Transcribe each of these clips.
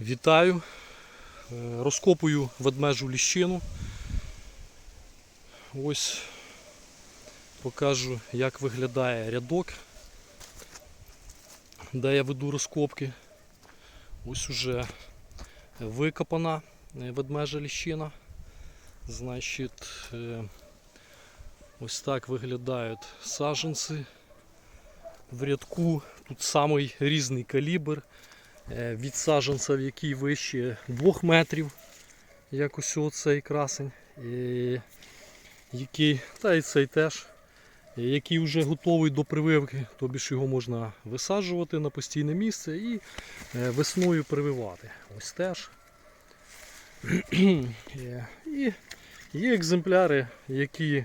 Вітаю. Е, Розкопую ведмежу ліщину. Ось покажу, як виглядає рядок, де я веду розкопки. Ось уже викопана е, ведмежа ліщина. Значить, е, ось так виглядають саджанці в рядку. Тут самий різний калібр від саджанця, який вище 2 метрів, як ось оцей красень, і який, та і цей теж, який вже готовий до прививки, тобі ж його можна висаджувати на постійне місце і е, весною прививати. Ось теж. І є екземпляри, які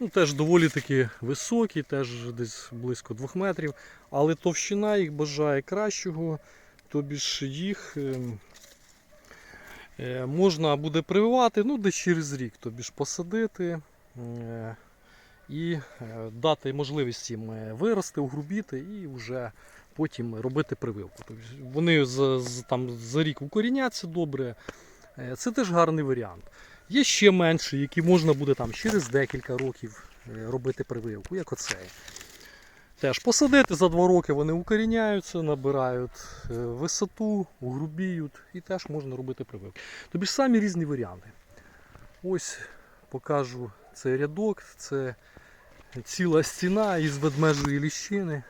ну, теж доволі таки високі, теж десь близько 2 метрів, але товщина їх бажає кращого, тобі ж їх е, можна буде прививати ну, десь через рік, тобі ж посадити е, і е, дати можливість їм вирости, угрубіти і вже потім робити прививку. Тобто вони за, за, там, за рік укоріняться добре. Е, Це теж гарний варіант. Є ще менші, які можна буде там через декілька років е, робити прививку, як оцей. Теж посадити за два роки вони укоріняються, набирають е, висоту, угрубіють і теж можна робити прививку. Тобі ж самі різні варіанти. Ось покажу цей рядок, це ціла стіна із ведмежої ліщини.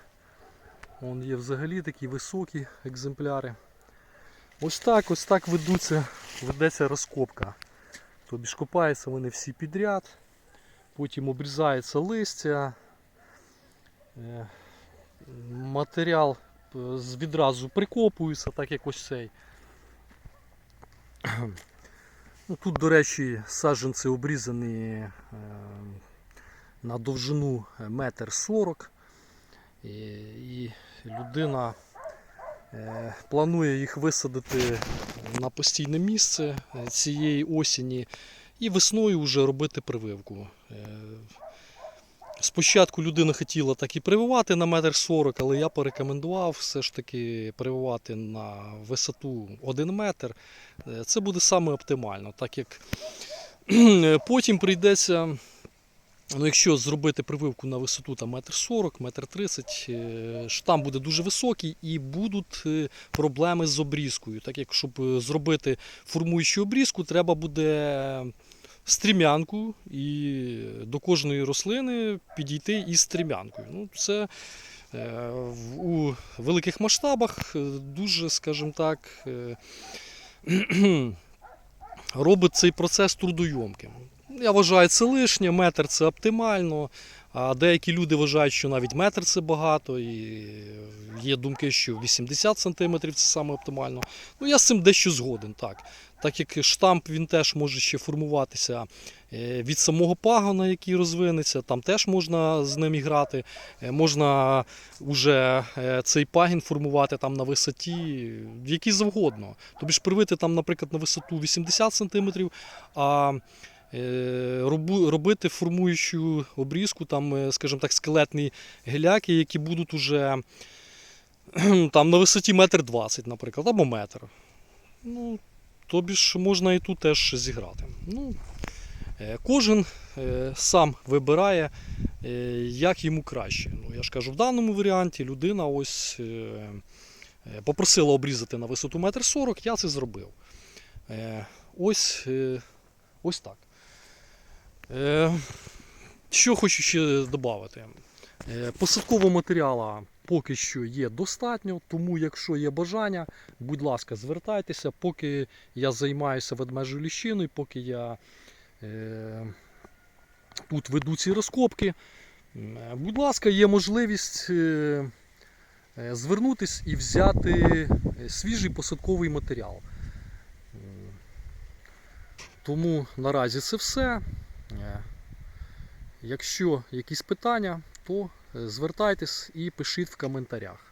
Вон є взагалі такі високі екземпляри. Ось так, ось так ведуться, ведеться розкопка. Тобі ж копаються вони всі підряд, потім обрізається листя, матеріал е, відразу прикопується, так як ось цей. Ну, Тут, до речі, саджанці обрізані е, на довжину метр сорок. І, людина е, планує їх висадити на постійне місце е, цієї осені і весною вже робити прививку. Спочатку людина хотіла так і прививати на метр сорок, але я порекомендував все ж таки прививати на висоту 1 метр. Е, Це буде саме оптимально, так як потім прийдеться. Ну, якщо зробити прививку на висоту там метр сорок, метр тридцять, е, штам буде дуже високий і будуть е, проблеми з обрізкою. Так як щоб зробити формуючу обрізку, треба буде стрімянку і до кожної рослини підійти із стрімянкою. Ну, це е, у великих масштабах е, дуже, скажімо так, е, робить цей процес трудойомким. Я вважаю, це лишнє, метр це оптимально. А деякі люди вважають, що навіть метр це багато, і є думки, що 80 см це саме оптимально. Ну я з цим дещо згоден, так. Так як штамп він теж може ще формуватися е, від самого пагона, який розвинеться, там теж можна з ним грати. Можна вже цей пагін формувати там на висоті, якій завгодно. Тобі ж привити там, наприклад, на висоту 80 см, е, робити формуючу обрізку, там, е, скажімо так, скелетні геляки, які будуть уже там, на висоті метр двадцять, наприклад, або метр. Ну, тобі ж можна і тут теж зіграти. Ну, е, кожен е, сам вибирає, е, як йому краще. Ну, я ж кажу, в даному варіанті людина ось е, е, попросила обрізати на висоту метр сорок, я це зробив. Е, Ось, е, ось так. Е, Що хочу ще додати. Посадкового матеріалу поки що є достатньо, тому якщо є бажання, будь ласка, звертайтеся, поки я займаюся ведмежою ліщиною, поки я е, тут веду ці розкопки. е, Будь ласка, є можливість е, е, звернутись і взяти е, свіжий посадковий матеріал. Тому наразі це все. Якщо якісь питання, то е, звертайтесь і пишіть в коментарях.